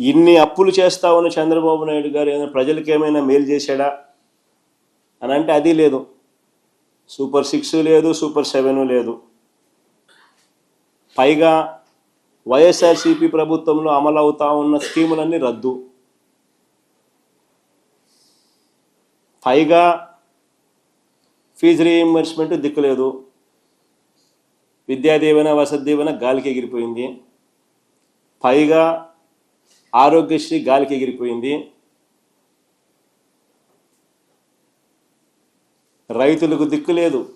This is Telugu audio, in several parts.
ఇన్ని అప్పులు చేస్తా ఉన్న చంద్రబాబు నాయుడు గారు ఏమైనా ప్రజలకు ఏమైనా మేలు చేశాడా? అని అంటే అది లేదు. సూపర్ సిక్స్ లేదు సూపర్ సెవెన్ లేదు. పైగా వైఎస్ఆర్సీపీ ప్రభుత్వంలో అమలు అవుతా ఉన్న స్కీములన్నీ రద్దు. పైగా ఫీజు రీఎంబర్స్మెంట్ దిక్కులేదు విద్యాదీవెన వసతి దీవెన గాలికి ఎగిరిపోయింది. పైగా ఆరోగ్యశ్రీ గాలికి ఎగిరిపోయింది. రైతులకు దిక్కు లేదు.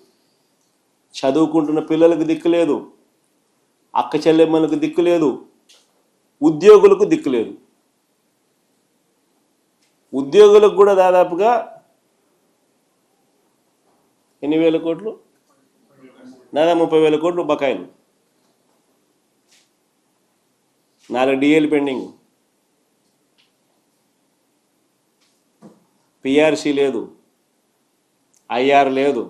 చదువుకుంటున్న పిల్లలకు దిక్కు లేదు. అక్క చెల్లెమ్మలకు దిక్కు లేదు. ఉద్యోగులకు దిక్కు లేదు. ఉద్యోగులకు కూడా దాదాపుగా ఎన్ని వేల కోట్లు? దాదాపు ముప్పై వేల కోట్లు బకాయిలు. నాలుగు డిఏలు పెండింగ్. పిఆర్సీ లేదు. ఐఆర్ లేదు.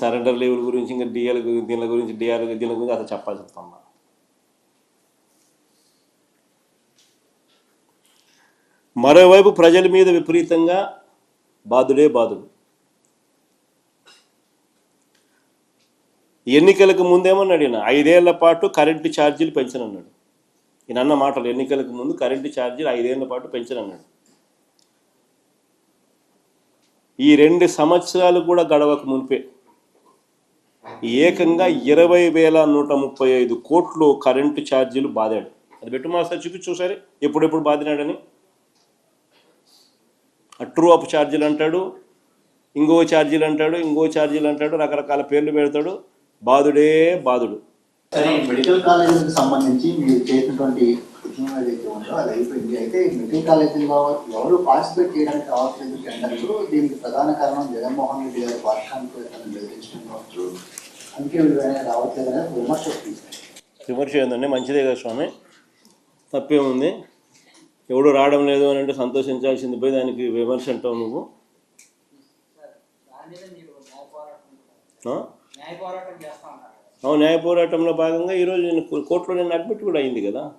సరెండర్ లీవుల గురించి ఇంకా డిఎల్ దీని గురించి డిఆర్ దీని గురించి అసలు చెప్పాల్సి వస్తుందా మరోవైపు ప్రజల మీద విపరీతంగా బాధుడే బాధుడు. ఎన్నికలకు ముందేమన్నాడు ఈయన? ఐదేళ్ళ పాటు కరెంటు ఛార్జీలు పెంచనన్నాడు. ఈయన అన్న మాటలు ఎన్నికలకు ముందు కరెంటు ఛార్జీలు ఐదేళ్ళ పాటు పెంచనన్నాడు. ఈ రెండు సంవత్సరాలు కూడా గడవక మునిపే. ఏకంగా ఇరవై వేల నూట ముప్పై ఐదు కోట్లు కరెంటు ఛార్జీలు బాదాడు. అది పెట్టు సార్ చూపించు ఒకసారి ఎప్పుడెప్పుడు బాదినాడని? ట్రూ అప్ ఛార్జీలు అంటాడు ఇంకో ఛార్జీలు అంటాడు ఇంకో ఛార్జీలు అంటాడు రకరకాల పేర్లు పెడతాడు. బాధుడే బాధుడు సరే మెడికల్ కాలేజీలకు సంబంధించి మీరు చేసినటువంటి ఉద్యమం ఏదైతే ఉందో అది అయిపోయింది. అయితే మెడికల్ కాలేజీలో ఎవరు పార్టిసిపేట్ చేయడానికి రావట్లేదు టెండర్లు. దీనికి ప్రధాన కారణం జగన్మోహన్ రెడ్డి గారి బెదిరించడం కావచ్చు. అందుకే వీళ్ళు వెనక్కి రావట్లేదు అనేది విమర్శ. విమర్శ ఏందండి మంచిదే కదా స్వామి తప్పేముంది ఎవడు రావడం లేదు అని అంటే సంతోషించాల్సింది పోయి దానికి విమర్శ అంటావు నువ్వు. న్యాయ పోరాటం చేస్తా న్యాయ పోరాటంలో భాగంగా ఈరోజు నేను కోర్టులో నేను అడ్మిట్ కూడా అయింది కదా.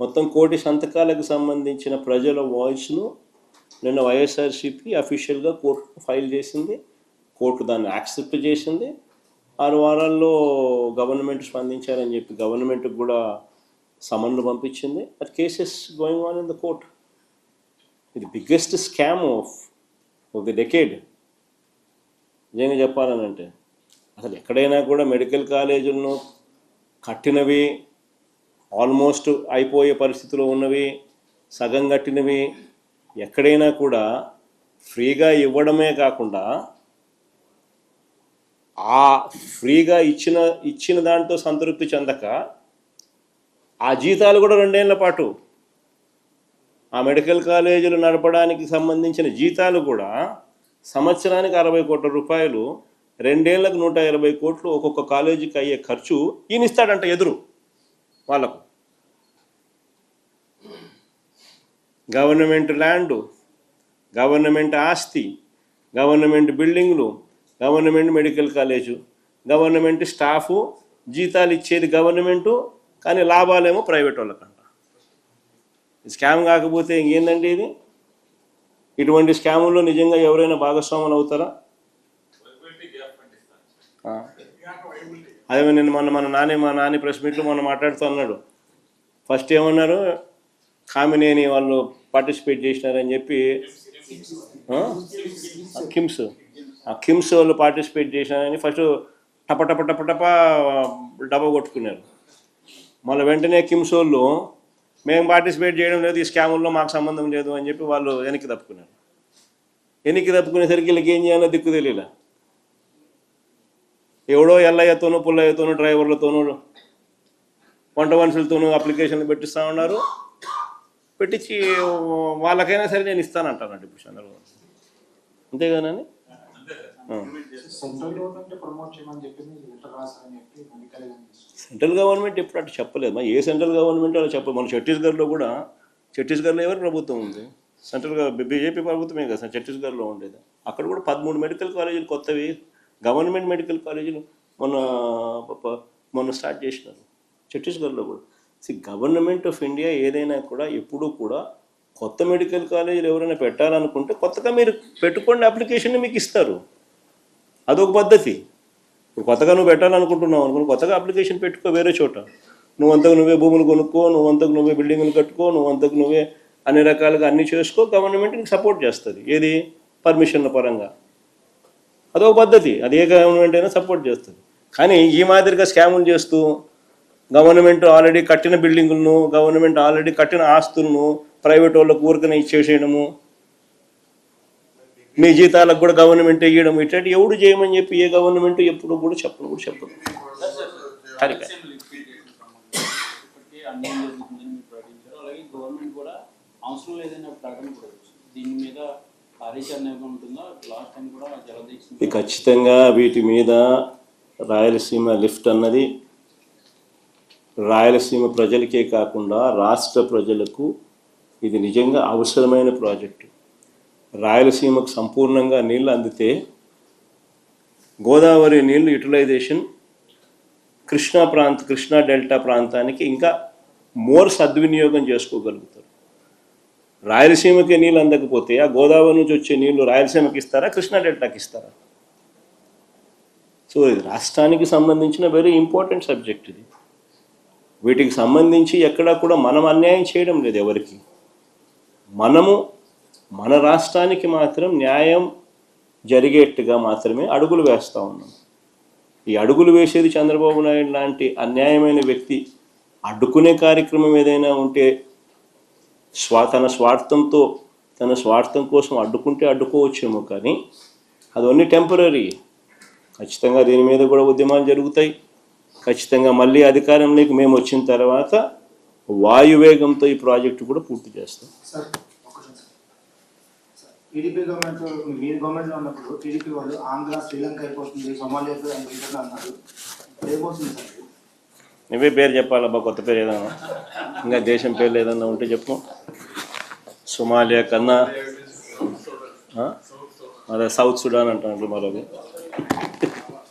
మొత్తం కోటి సంతకాలకు సంబంధించిన ప్రజల వాయిస్ను నిన్న వైఎస్ఆర్సీపీ అఫీషియల్గా కోర్టు ఫైల్ చేసింది. కోర్టు దాన్ని యాక్సెప్ట్ చేసింది. ఆరు వారాల్లో గవర్నమెంట్ స్పందించారని చెప్పి గవర్నమెంట్కి కూడా సమన్లు పంపించింది. At cases going on in the court. ఇది biggest scam of of the decade. నిజంగా చెప్పాలనంటే. అసలు ఎక్కడైనా కూడా మెడికల్ కాలేజీలను కట్టినవి ఆల్మోస్ట్ అయిపోయే పరిస్థితిలో ఉన్నవి సగం కట్టినవి ఎక్కడైనా కూడా ఫ్రీగా ఇవ్వడమే కాకుండా ఆ ఫ్రీగా ఇచ్చిన ఇచ్చిన దాంతో సంతృప్తి చెందక ఆ జీతాలు కూడా రెండేళ్ళ పాటు ఆ మెడికల్ కాలేజీలు నడపడానికి సంబంధించిన జీతాలు కూడా సంవత్సరానికి అరవై కోట్ల రూపాయలు రెండేళ్ళకు నూట ఇరవై కోట్లు ఒక్కొక్క కాలేజీకి అయ్యే ఖర్చు ఈయన ఇస్తాడంట ఎదురు వాళ్ళకు. గవర్నమెంట్ ల్యాండ్ గవర్నమెంట్ ఆస్తి గవర్నమెంట్ బిల్డింగ్లు government medical college government staff జీతాలు ఇచ్చేది గవర్నమెంటు కానీ లాభాలేమో ప్రైవేట్ వాళ్ళకంట. స్కామ్ కాకపోతే ఇంకేందండి ఇది? ఇటువంటి స్కాముల్లో నిజంగా ఎవరైనా భాగస్వాములు అవుతారా ఆ. అదే నేను మొన్న మన నాని మా నాని ప్రెస్ మీట్లో మొన్న మాట్లాడుతూ అన్నాడు. ఫస్ట్ ఏమన్నారు? కామినేని వాళ్ళు పార్టిసిపేట్ చేసినారని చెప్పి కిమ్స్ ఆ కిమ్స్ వాళ్ళు పార్టిసిపేట్ చేసినారని ఫస్ట్ టప టప టప టప డబ్బా కొట్టుకున్నారు. మళ్ళీ వెంటనే కిమ్స్ వాళ్ళు మేము పార్టిసిపేట్ చేయడం లేదు ఈ స్కాముల్లో మాకు సంబంధం లేదు అని చెప్పి వాళ్ళు వెనక్కి తప్పుకున్నారు. వెనక్కి తప్పుకునేసరికి వీళ్ళకి ఏం చేయాలో దిక్కు తెలియలే. ఎవడో ఎల్లయ్యతోనూ పుల్లయ్యతోనూ డ్రైవర్లతోనూ వంట మనుషులతోనూ అప్లికేషన్లు పెట్టిస్తూ ఉన్నారు. పెట్టించి వాళ్ళకైనా సరే నేను ఇస్తానంటానండి ఇప్పుడు చంద్రబాబు అంతే కదండి. సెంట్రల్ గవర్నమెంట్ ప్రమోట్ చేయమని చెప్పింది లెటర్ రాస్తారని చెప్పి మెడికల్ సెంట్రల్ గవర్నమెంట్ ఎప్పుడు అటు చెప్పలేదు. మరి ఏ సెంట్రల్ గవర్నమెంట్ అలా చెప్పదు మన ఛత్తీస్గఢ్లో కూడా ఛత్తీస్గఢ్లో ఎవరు ప్రభుత్వం ఉంది? సెంట్రల్ బీజేపీ ప్రభుత్వమే కదా ఛత్తీస్గఢ్లో ఉండేది. అక్కడ కూడా పదమూడు మెడికల్ కాలేజీలు కొత్తవి. గవర్నమెంట్ మెడికల్ కాలేజీలు మొన్న మొన్న స్టార్ట్ చేసినారు. ఛత్తీస్గఢ్లో కూడా. సి గవర్నమెంట్ ఆఫ్ ఇండియా ఏదైనా కూడా ఎప్పుడూ కూడా కొత్త మెడికల్ కాలేజీలు ఎవరైనా పెట్టాలనుకుంటే కొత్తగా మీరు పెట్టుకోండి అప్లికేషన్ మీకు ఇస్తారు. అదొక పద్ధతి. ఇప్పుడు కొత్తగా నువ్వు పెట్టాలనుకుంటున్నావు అనుకుని కొత్తగా అప్లికేషన్ పెట్టుకో వేరే చోట. నువ్వు అంతకు నువ్వే భూములు కొనుక్కో నువ్వు అంతకు నువ్వే బిల్డింగ్లు కట్టుకో నువ్వు అంతకు నువ్వే అన్ని రకాలుగా అన్ని చేసుకో గవర్నమెంట్ నీకు సపోర్ట్ చేస్తుంది. ఏది? పర్మిషన్ల పరంగా. అదొక పద్ధతి. అది ఏ గవర్నమెంట్ అయినా సపోర్ట్ చేస్తుంది. కానీ ఈ మాదిరిగా స్కాములు చేస్తూ గవర్నమెంట్ ఆల్రెడీ కట్టిన బిల్డింగులను గవర్నమెంట్ ఆల్రెడీ కట్టిన ఆస్తులను ప్రైవేట్ వాళ్ళకు ఊరికనే ఇచ్చేసేయడము మీ జీతాలకు కూడా గవర్నమెంట్ ఇవ్వడం ఇట్లాంటి ఎవడు చేయమని చెప్పి ఏ గవర్నమెంట్ ఎప్పుడు కూడా చెప్పను కూడా చెప్పదు గవర్నమెంట్ కూడా అవసరం లేదన్న ప్రకటన కూడా దీని మీద ఖచ్చితంగా వీటి మీద రాయలసీమ లిఫ్ట్ అన్నది రాయలసీమ ప్రజలకే కాకుండా రాష్ట్ర ప్రజలకు ఇది నిజంగా అవసరమైన ప్రాజెక్టు. రాయలసీమకు సంపూర్ణంగా నీళ్ళు అందితే గోదావరి నీళ్ళు యూటిలైజేషన్ కృష్ణా ప్రాంత కృష్ణా డెల్టా ప్రాంతానికి ఇంకా మోర్ సద్వినియోగం చేసుకోగలుగుతారు. రాయలసీమకి నీళ్ళు అందకపోతే ఆ గోదావరి నుంచి వచ్చే నీళ్ళు రాయలసీమకి ఇస్తారా కృష్ణా డెల్టాకి ఇస్తారా? సో ఇది రాష్ట్రానికి సంబంధించిన వెరీ ఇంపార్టెంట్ సబ్జెక్ట్ ఇది. వీటికి సంబంధించి ఎక్కడా కూడా మనం అన్యాయం చేయడం లేదు ఎవరికి. మనము మన రాష్ట్రానికి మాత్రం న్యాయం జరిగేట్టుగా మాత్రమే అడుగులు వేస్తూ ఉన్నాం. ఈ అడుగులు వేసేది చంద్రబాబు నాయుడు లాంటి అన్యాయమైన వ్యక్తి అడ్డుకునే కార్యక్రమం ఏదైనా ఉంటే స్వా తన స్వార్థంతో తన స్వార్థం కోసం అడ్డుకుంటే అడ్డుకోవచ్చేమో కానీ అది టెంపరీ ఖచ్చితంగా దీని మీద కూడా ఉద్యమాలు జరుగుతాయి. ఖచ్చితంగా మళ్ళీ అధికారంలోకి మేము వచ్చిన తర్వాత వాయువేగంతో ఈ ప్రాజెక్టు కూడా పూర్తి చేస్తాం. టీడీపీ గవర్నమెంట్ మీరు గవర్నమెంట్లో ఉన్నప్పుడు టీడీపీ వాళ్ళు ఆంధ్ర శ్రీలంక అయిపోతుంది సోమాలియా అయిపోతుంది అన్నారు. ఏమవుతుంది సార్? నువ్వే పేరు చెప్పాలబ్బా కొత్త పేరు ఏదైనా. ఇంకా దేశం పేర్లు ఏదైనా ఉంటే చెప్పు. సొమాలియా కన్నా ఆ? అదే సౌత్ సుడాన్ అంటారు మరొకటి